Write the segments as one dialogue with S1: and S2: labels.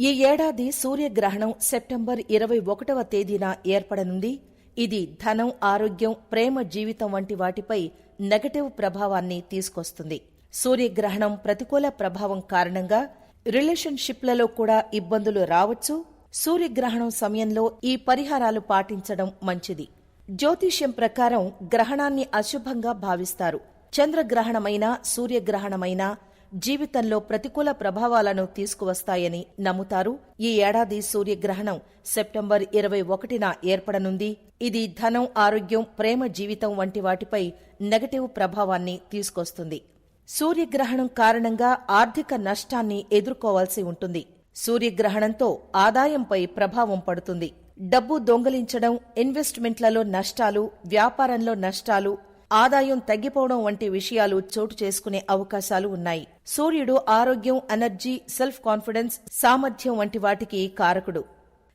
S1: ఈ ఏడాది సూర్యగ్రహణం సెప్టెంబర్ ఇరవై ఒకటవ తేదీన ఏర్పడనుంది. ఇది ధనం ఆరోగ్యం ప్రేమ జీవితం వంటి వాటిపై నెగటివ్ ప్రభావాన్ని తీసుకొస్తుంది. సూర్యగ్రహణం ప్రతికూల ప్రభావం కారణంగా రిలేషన్షిప్లలో కూడా ఇబ్బందులు రావచ్చు. సూర్యగ్రహణం సమయంలో ఈ పరిహారాలు పాటించడం మంచిది. జ్యోతిష్యం ప్రకారం గ్రహణాన్ని అశుభంగా భావిస్తారు. చంద్రగ్రహణమైనా సూర్యగ్రహణమైనా జీవితంలో ప్రతికూల ప్రభావాలను తీసుకువస్తాయని నమ్ముతారు. ఈ ఏడాది సూర్యగ్రహణం సెప్టెంబర్ ఇరవై ఒకటిన ఏర్పడనుంది. ఇది ధనం ఆరోగ్యం ప్రేమ జీవితం వంటి వాటిపై నెగటివ్ ప్రభావాన్ని తీసుకొస్తుంది. సూర్యగ్రహణం కారణంగా ఆర్థిక నష్టాన్ని ఎదుర్కోవాల్సి ఉంటుంది. సూర్యగ్రహణంతో ఆదాయంపై ప్రభావం పడుతుంది. డబ్బు దొంగలించడం ఇన్వెస్ట్మెంట్లలో నష్టాలు వ్యాపారంలో నష్టాలు ఆదాయం తగ్గిపోవడం వంటి విషయాలు చోటు చేసుకునే అవకాశాలు ఉన్నాయి. సూర్యుడు ఆరోగ్యం ఎనర్జీ సెల్ఫ్ కాన్ఫిడెన్స్ సామర్థ్యం వంటి వాటికి కారకుడు.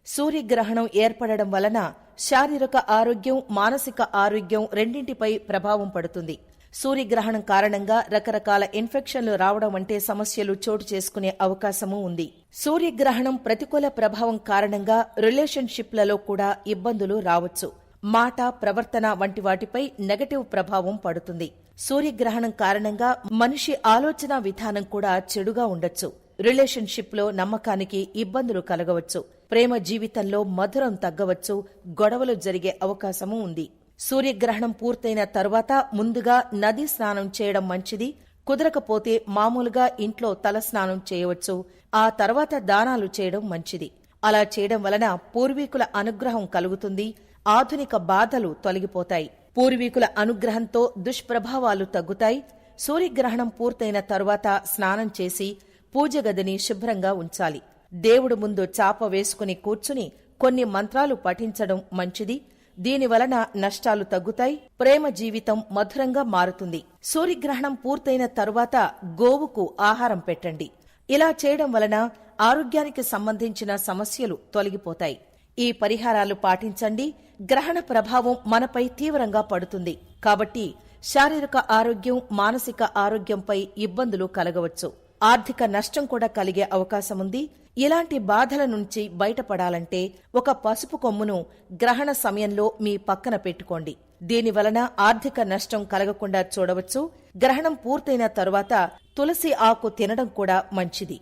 S1: సూర్యగ్రహణం ఏర్పడడం వలన శారీరక ఆరోగ్యం మానసిక ఆరోగ్యం రెండింటిపై ప్రభావం పడుతుంది. సూర్యగ్రహణం కారణంగా రకరకాల ఇన్ఫెక్షన్లు రావడం వంటి సమస్యలు చోటు చేసుకునే అవకాశము ఉంది. సూర్యగ్రహణం ప్రతికూల ప్రభావం కారణంగా రిలేషన్షిప్లలో కూడా ఇబ్బందులు రావచ్చు. మాట ప్రవర్తన వంటి వాటిపై నెగటివ్ ప్రభావం పడుతుంది. సూర్యగ్రహణం కారణంగా మనిషి ఆలోచన విధానం కూడా చెడుగా ఉండొచ్చు. రిలేషన్షిప్లో నమ్మకానికి ఇబ్బందులు కలగవచ్చు. ప్రేమ జీవితంలో మధురం తగ్గవచ్చు. గొడవలు జరిగే అవకాశము ఉంది. సూర్యగ్రహణం పూర్తయిన తరువాత ముందుగా నదీ స్నానం చేయడం మంచిది. కుదరకపోతే మామూలుగా ఇంట్లో తల స్నానం చేయవచ్చు. ఆ తర్వాత దానాలు చేయడం మంచిది. అలా చేయడం వలన పూర్వీకుల అనుగ్రహం కలుగుతుంది. ఆధునిక బాధలు తొలగిపోతాయి. పూర్వీకుల అనుగ్రహంతో దుష్ప్రభావాలు తగ్గుతాయి. సూర్యగ్రహణం పూర్తయిన తరువాత స్నానం చేసి పూజ గదిని శుభ్రంగా ఉంచాలి. దేవుడు ముందు చాప వేసుకుని కూర్చుని కొన్ని మంత్రాలు పఠించడం మంచిది. దీనివలన నష్టాలు తగ్గుతాయి. ప్రేమ జీవితం మధురంగా మారుతుంది. సూర్యగ్రహణం పూర్తయిన తరువాత గోవుకు ఆహారం పెట్టండి. ఇలా చేయడం వలన ఆరోగ్యానికి సంబంధించిన సమస్యలు తొలగిపోతాయి. ఈ పరిహారాలు పాటించండి. గ్రహణ ప్రభావం మనపై తీవ్రంగా పడుతుంది. కాబట్టి శారీరక ఆరోగ్యం మానసిక ఆరోగ్యంపై ఇబ్బందులు కలగవచ్చు. ఆర్థిక నష్టం కూడా కలిగే అవకాశముంది. ఇలాంటి బాధల నుంచి బయటపడాలంటే ఒక పసుపు కొమ్మును గ్రహణ సమయంలో మీ పక్కన పెట్టుకోండి. దీనివలన ఆర్థిక నష్టం కలగకుండా చూడవచ్చు. గ్రహణం పూర్తయిన తరువాత తులసి ఆకు తినడం కూడా మంచిది.